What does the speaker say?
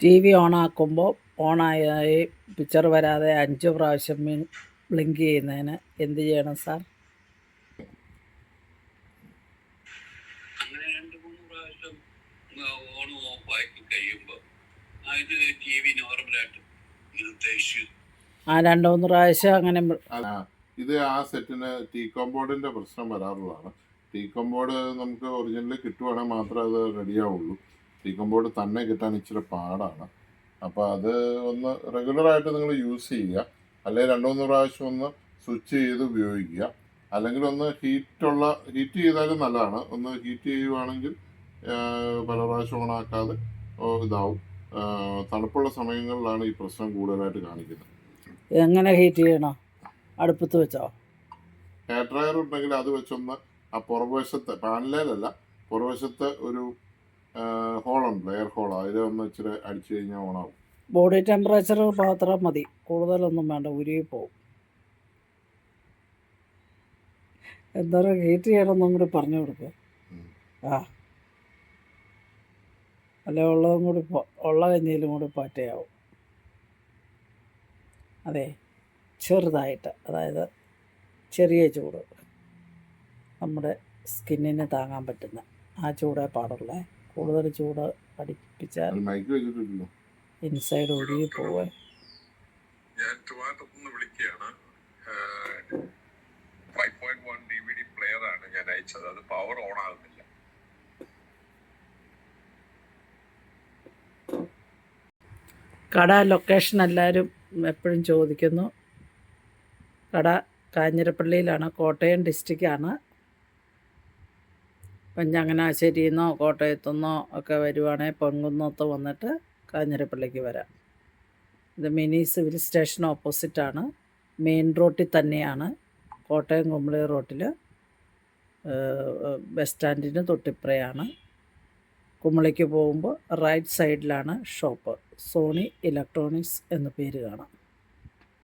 T V ഓണാക്കുമ്പോൾ ഓണായി picture വരാതെ അഞ്ച് പ്രാവശ്യം ബ്ലിങ്ക് ചെയ്യുന്നതിന് എന്ത് ചെയ്യണം സാർ? ഓൺ ഓഫ് ആക്കി കഴിയുമ്പോൾ ഇത് ടി വി നോർമലായിട്ട് ഇങ്ങനത്തെ ഇഷ്യൂ ആ രണ്ട് മൂന്ന് പ്രാവശ്യം അങ്ങനെ ഇത് ആ സെറ്റിന് ടീ കോമ്പോർഡിന്റെ പ്രശ്നം വരാറുള്ളതാണ്. ടീ കോമ്പോർഡ് നമുക്ക് ഒറിജിനൽ കിട്ടുവാണെങ്കിൽ മാത്രമേ അത് റെഡിയാവുള്ളൂ ബോർഡ് തന്നെ കിട്ടാൻ ഇച്ചിരി പാടാണ്. അപ്പോൾ അത് ഒന്ന് റെഗുലറായിട്ട് നിങ്ങൾ യൂസ് ചെയ്യുക. അല്ലെങ്കിൽ രണ്ടു മൂന്ന് പ്രാവശ്യം ഒന്ന് സ്വിച്ച് ചെയ്ത് ഉപയോഗിക്കുക. അല്ലെങ്കിൽ ഒന്ന് ഹീറ്റുള്ള ഹീറ്റ് ചെയ്താലും നല്ലതാണ്. ഒന്ന് ഹീറ്റ് ചെയ്യുവാണെങ്കിൽ പല പ്രാവശ്യം ഓണാക്കാതെ ഇതാവും. തണുപ്പുള്ള സമയങ്ങളിലാണ് ഈ പ്രശ്നം കൂടുതലായിട്ട് കാണിക്കുന്നത്. എങ്ങനെ ഹീറ്റ് ചെയ്യണോ? അടുപ്പത്ത് വെച്ചോ? ഹെയർ ഡ്രയർ ഉണ്ടെങ്കിൽ അത് വെച്ചൊന്ന് ആ പുറവശത്ത് പാനലേലല്ല പുറവശത്ത് ഒരു ഹോളുണ്ട് എയർ ഹോൾ ഒന്ന് ഇച്ചിരി അടിച്ചു കഴിഞ്ഞാൽ ഓണാവും. ബോഡി ടെമ്പറേച്ചർ മാത്രം മതി. കൂടുതലൊന്നും വേണ്ട ഉരുകി പോവും. എന്തായാലും ഹീറ്റ് ചെയ്യണമെന്നും കൂടി പറഞ്ഞു കൊടുക്കുക ആ. അല്ലെ ഉള്ളതും കൂടി ഉള്ള കഞ്ഞിയിലും കൂടി പാറ്റയാവും. അതെ ചെറുതായിട്ട് അതായത് ചെറിയ ചൂട്. നമ്മുടെ സ്കിന്നിന് താങ്ങാൻ പറ്റുന്ന ആ ചൂടേ പാടുള്ളേ. കൂടുതൽ ചൂട് അടിപ്പിച്ചാൽ ഇൻസൈഡ് ഒഴുകി പോവാൻ. ഞാൻ ട്രിവാൻഡ്രത്ത് നിന്ന് വിളിക്കുകയാണ് five point one D V D player ആണ് ഞാൻ അയച്ചത്. അത് പവർ ഓൺ ആകുന്നില്ല. കട ലൊക്കേഷൻ എല്ലാവരും എപ്പോഴും ചോദിക്കുന്നു. കട കാഞ്ഞിരപ്പള്ളിയിലാണ് കോട്ടയം ഡിസ്ട്രിക്റ്റാണ് ഇപ്പം ചങ്ങനാശ്ശേരിയിൽ നിന്നോ കോട്ടയത്തു നിന്നോ ഒക്കെ വരുവാണെങ്കിൽ പൊൻകുന്നത്ത് വന്നിട്ട് കാഞ്ഞിരപ്പള്ളിക്ക് വരാം. ഇത് മിനി സിവിൽ സ്റ്റേഷൻ ഓപ്പോസിറ്റാണ്. മെയിൻ റോട്ടിൽ തന്നെയാണ്. കോട്ടയം കുമ്പളി റോട്ടിൽ ബസ് സ്റ്റാൻഡിന് തൊട്ടിപ്പുറയാണ്. കുമ്പളിക്ക് പോകുമ്പോൾ റൈറ്റ് സൈഡിലാണ് ഷോപ്പ്. സോണി ഇലക്ട്രോണിക്സ് എന്ന പേര് കാണാം.